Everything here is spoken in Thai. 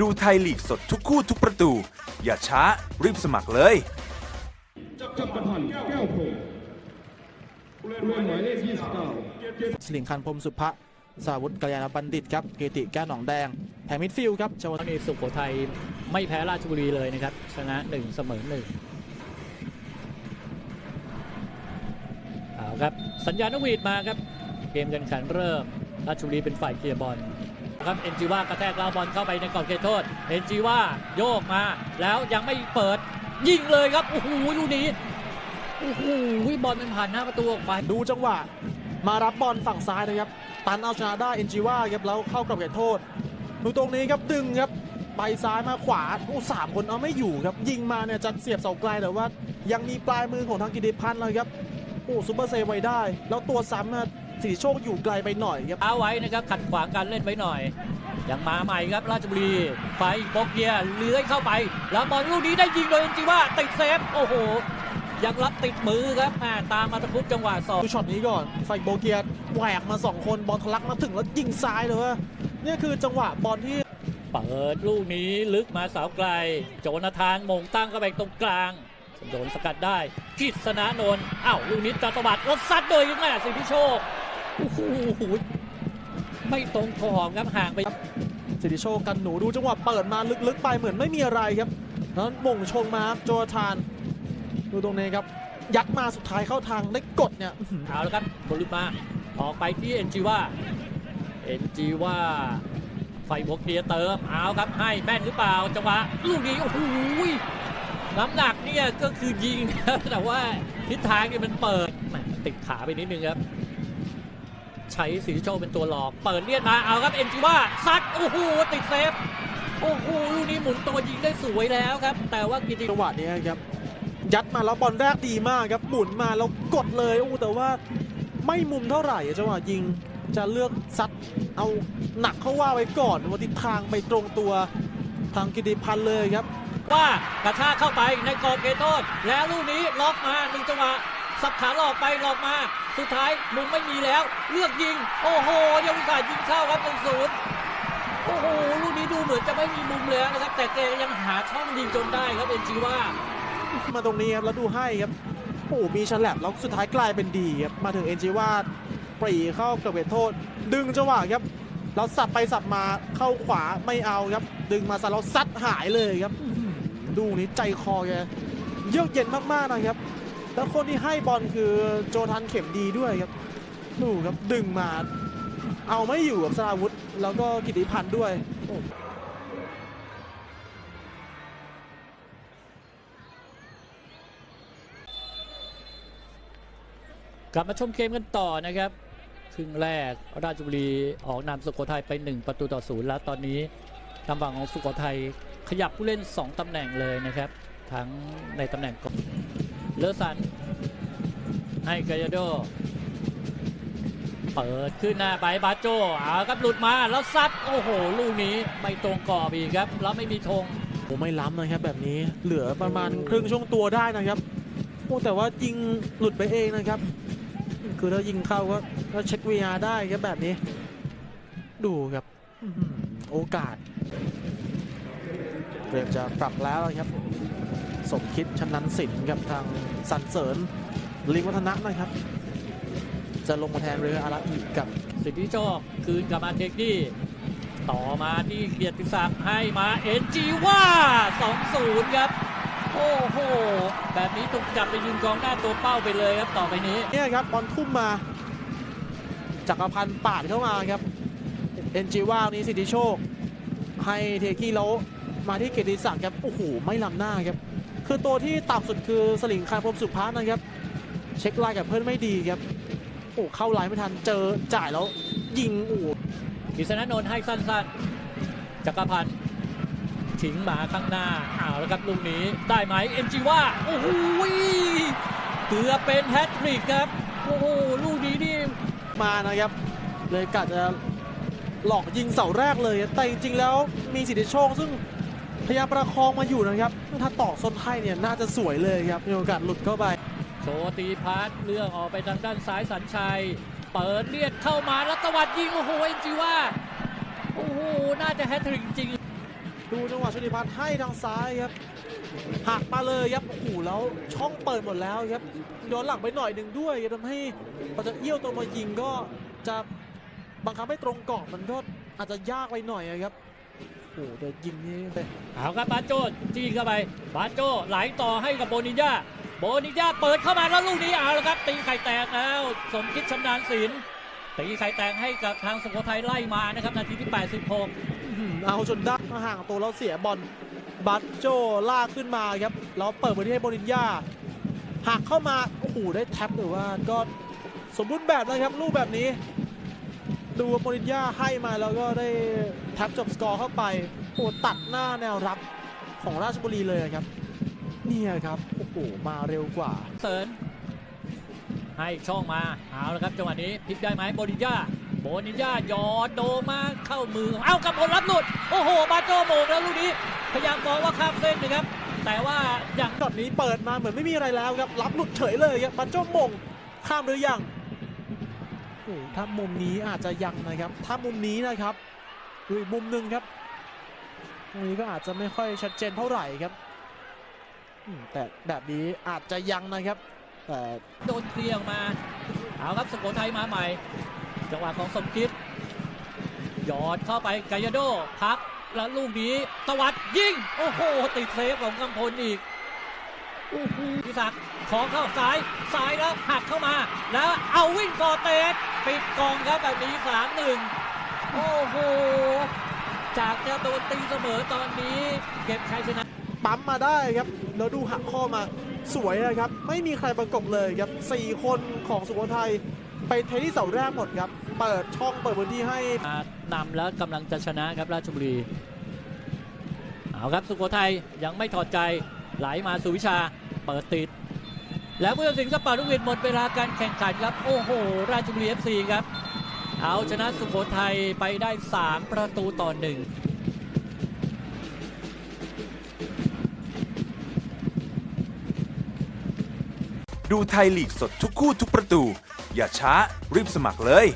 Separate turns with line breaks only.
ดูไทยลีกสดทุกคู่ทุกประตู อย่าช้ารีบสมัครเลย
จักรพันธ์แก้วพงศ์ผู้เล่นหมายเลข29
สลิงคันพรหมสุภะสาวุธกัลยาณบัณฑิตครับเกติแก้วหนองแดงแผงมิดฟิลด์ครับชว
ตอนนี้สุโขทัยไม่แพ้ราชบุรีเลยนะครับ ชนะหนึ่งเสมอหนึ่งเอาครับ สัญญาณนกหวีดมาครับ เกมการแข่งขันเริ่มราชบุรีเป็นฝ่ายเคลียร์บอล ครับเอ็นจีว่ากระแทกลาวบอลเข้าไปในกรอบเขตโทษเอ็นจีว่าโยกมา แล้วยังไม่เปิดยิงเลยครับโอ้โหลูกนี้โอ้โหบอลมันผ่านหน้าประตูออกไป
ดูจังหวะ มารับบอลฝั่งซ้ายนะครับตันเอาชนะได้เอ็นจิว่าครับแล้วเข้ากรอบเขตโทษดูตรงนี้ครับดึงครับไปซ้ายมาขวาโอ้สามคนเอาไม่อยู่ครับ ยิงมาเนี่ยจะเสียบเสาไกลแต่ว่า ยังมีปลายมือของทางกิติพันธ์เลยครับโอ้ซูเปอร์เซฟไว้ได้ แล้วตัวซ้ำนะ สิริโชคอยู่ไกลไปหน่อยครับ
เอาไว้นะครับขัดขวางการเล่นไว้หน่อยยังมาใหม่ครับราชบุรีไฟโปกเกียร์เลื้อยเข้าไป แล้วบอลลูกนี้ได้ยิงโดยจริงๆว่าติดเซฟโอ้โหยังรับติดมือครับแม่ตามมาตะคุบจังหวะสอง
ดูช็อตนี้ก่อนไฟโบเกียแหวกมา 2 คนบอลทะลักมาถึงแล้วยิงซ้ายเลยว่าเนี่ยคือจังหวะบอลที่
เปิดลูกนี้ลึกมาเสาวไกล โจนาธานมงตั้งเข้าไปตรงกลางโดนสกัดได้กิษณานนท์อ้าวลูกนี้จะตวัดแล้วซัดโดยแม่สิทธิโชค โอ้โหไม่ตรงขอบครับห่างไป
สิริโชคกันหนูดูจังหวะเปิดมาลึกๆไปเหมือนไม่มีอะไรครับแล้วมงชงมาครับโจทาน ดูตรงนี้ครับ ยัดมาสุดท้ายเข้าทางได้กดเนี่ยอื้อหือ
เอาแล้วครับบอลลุดมาออกไปที่เอ็นจีว่าเอ็นจีว่าไฟบวกเดียเติมเอาครับให้แม่นหรือเปล่าจังหวะลูกนี้โอ้โหยน้ำหนักเนี่ยก็คือยิงนะครับแต่ว่าทิศทางเนี่ยมันเปิดแหมติดขาไปนิดนึงครับ ใช้สีโชคเป็นตัวหลอก เปิดเลียดมาเอาครับเอ็นจีว่าซัดโอ้โหติดเซฟโอ้โหลูกนี้หมุนตัวยิงได้สวยแล้วครับ แต่ว่ากิติ
จังหวะนี้ครับ ยัดมาแล้วบอลแรกดีมากครับหมุนมาแล้วกดเลยโอ้แต่ว่าไม่มุมเท่าไหร่จังหวะยิงจะเลือกซัดเอาหนักเข้าว่าไว้ก่อนว่าทิศทางไปตรงตัวทางกิติพันธ์เลยครับ
ว่ากระชากเข้าไปในกรอบเขตโทษแล้วลูกนี้ล็อกมาหนึ่งจังหวะ สับขาหลอกไปหลอกมา สุดท้ายมุมไม่มีแล้ว เลือกยิง โอ้โหยังอุตส่าห์ยิงเข้าครับเป็นศูนย์โอ้โหลูกนี้ดูเหมือนจะไม่มีมุมแล้วนะครับ แต่แกยังหาช่องยิงจนได้ครับเอ็นจีว่า
มาตรงนี้ครับแล้วดูให้ครับโอ้โหมีฉลับแล้วสุดท้ายกลายเป็นดีครับมาถึงเอ็นจีวาดปรีเข้ากระเวทโทษ ดึงจังหวะครับแล้วสับไปสับมาเข้าขวาไม่เอาครับ ดึงมาซะแล้วซัดหายเลยครับอื้อหือดูนี่ใจคอแกเยือกเย็นมากๆนะครับ แล้วคนที่ให้บอลคือโจทันเข็มดีด้วยครับดูครับดึงมาเอาไม่อยู่กับสราวุธแล้วก็กิติพันธ์ด้วย
กลับมาชมเกมกันต่อนะครับครึ่งแรกราชบุรีออกนำสุโขทัยไป 1 ประตูต่อศูนย์แล้วตอนนี้ทางฝั่งของสุโขทัยขยับผู้เล่น 2ตำแหน่งเลยนะครับ ทั้งในตำแหน่งกอง เลอสัน ให้กายาโด เปิดขึ้นหน้าไปบาโจเอาครับหลุดมาแล้วซัด โอ้โห ลูกนี้ไม่ตรงกรอบอีกครับ แล้วไม่มีธง
โอ้ไม่ล้ำนะครับแบบนี้เหลือประมาณครึ่งช่วงตัวได้นะครับโอ้แต่ว่ายิงหลุดไปเองนะครับ คือถ้ายิงเข้าก็ก็เช็ค VR ได้ครับแบบนี้ ดูครับอื้อหือโอกาสเตรียมจะปรับแล้วนะครับ สมคิดชำนันสินกับทางสันเสริญลิงวัฒนะนะครับ จะลงมาแทนเรืออาราอีกกับ
สิทธิโชคคืนกลับมาเทคดี้ต่อมาที่เกียรติศักดิ์ให้มาเอ็นจีว่า 2-0 ครับ โอ้โห แบบนี้ถูกจับไปยืนกองหน้าตัวเป้าไปเลยครับต่อไปนี้
เนี่ยครับบอลทุ่มมาจักรพันธ์ปาดเข้ามาครับเอ็นจีว่านี้สิทธิโชค ให้เทกี้แล้วมาที่เกียรติศักดิ์ครับ โอ้โห ไม่ล้ำหน้าครับ คือตัวที่ต่ำสุดคือสลิงคารพรมสุภาสนะครับ เช็คไลน์กับเพื่อนไม่ดีครับโอ้เข้าไลน์ไม่ทันเจอจ่ายแล้วยิงโอ้โห
กิษณนนท์ให้สั้นๆจักรพันธ์ทิ้งหมาข้างหน้าอ้าวแล้วครับลูกนี้ได้ไหมเอ็นจีว่าโอ้โหเกือบเป็นแฮตทริกครับโอ้โหลูกนี้นี่
มานะครับ เลยกะจะหลอกยิงเสาแรกเลย แต่จริงๆแล้วมีสิทธิโชคซึ่ง พยายามประคองมาอยู่นะครับ ถ้าต่อส้นให้เนี่ยน่าจะสวยเลยครับมีโอกาสหลุดเข้าไป
โชตีพัทเลือกออกไปทางด้านซ้ายสัญชัย เปิดเลียดเข้ามาแล้วตวัดยิงโอ้โหเอ็นจีว่าโอ้โหน่าจะแฮตทริกจริง
ดูจังหวะชุติพัฒน์ให้ทางซ้ายครับหักมาเลยครับโอ้โหแล้วช่องเปิดหมดแล้วครับย้อนหลังไปหน่อยหนึ่งด้วยทำให้พอจะเอี้ยวตัวมายิงก็จะบังคับให้ตรงกรอบมันก็อาจจะยากไปหน่อยอะครับโอ้โหเดี๋ยวยิงนี่ไป
เอาครับบาโจจี้เข้าไปบาโจไหลต่อให้กับโบนิญญาโบนิญญาเปิดเข้ามาแล้วลูกนี้เอาละครับตีไข่แตกแล้ว สมคิดชำนาญศิลป์ตีไข่แตกให้กับทางสุโขทัยไล่มานะครับนาทีที่ 86
อื้อหือเอาจนได้ห่างตัวแล้วเสียบอลบัตโจลากขึ้นมาครับแล้วเปิดไปที่ให้โบนินยาหักเข้ามาโอ้โหได้แท็บหรือว่าก็สมบูรณ์แบบนะครับลูกแบบนี้ ดูว่าโบนินยาให้มาแล้วก็ได้แท็บจบสกอร์เข้าไปโอ้ตัดหน้าแนวรับของราชบุรีเลยครับ เนี่ยครับโอ้โหมาเร็วกว่า
เสริญให้ช่องมาเอาละครับจังหวะนี้พลิกได้ไหมโบนิญญาโบนิญญาหยอดโดมาเข้ามือเอากับผลรับหลุดโอ้โหบาโจโมงแล้วลูกนี้พยายามมองว่าข้ามเส้นนะครับ แต่ว่าอย่าง
ช็อตนี้เปิดมาเหมือนไม่มีอะไรแล้วครับรับหลุดเฉยเลยครับบัตโจมงข้ามหรือยัง โอ้ถ้ามุมนี้อาจจะยังนะครับ ถ้ามุมนี้นะครับดูอีกมุมหนึ่งครับตรงนี้ก็อาจจะไม่ค่อยชัดเจนเท่าไหร่ครับแต่แบบนี้อาจจะยังนะครับแต่
โดนเคลียร์มาเอาครับสุโขทัยมาใหม่ จังหวะของสมคิดหยอดเข้าไปกายโดพักแล้วลูกนี้ตวัดยิง โอ้โหติดเซฟของกำพลอีก โอ้โหพิศักดิ์ขอเข้าซ้ายซ้ายแล้วหักเข้ามา แล้วเอาวิ่งฟอร์เตสปิดกองครับแบบนี้สามหนึ่งโอ้โหจากจะโดนตีเสมอตอนนี้เก็บชัยชนะ
ปั๊มมาได้ครับแล้วดูหักข้อมาสวยนะครับ ไม่มีใครประกบเลยครับสี่คนของสุโขทัยไปเทที่เสาแรกหมดครับ เปิดช่องเปิดพื้นที่ให้
มานำแล้วกำลังจะชนะครับราชบุรี เอาครับสุโขทัยยังไม่ถอดใจ ไหลมาสุวิชาเปิดติด แล้วผู้ตัดสินก็เป่าลูกหวิดหมดเวลาการแข่งขันครับ โอ้โห ราชบุรีเอฟซีครับ เอาชนะสุโขทัยไปได้ 3 ประตูต่อหนึ่ง
ดูไทยลีกสดทุกคู่ทุกประตู อย่าช้ารีบสมัครเลย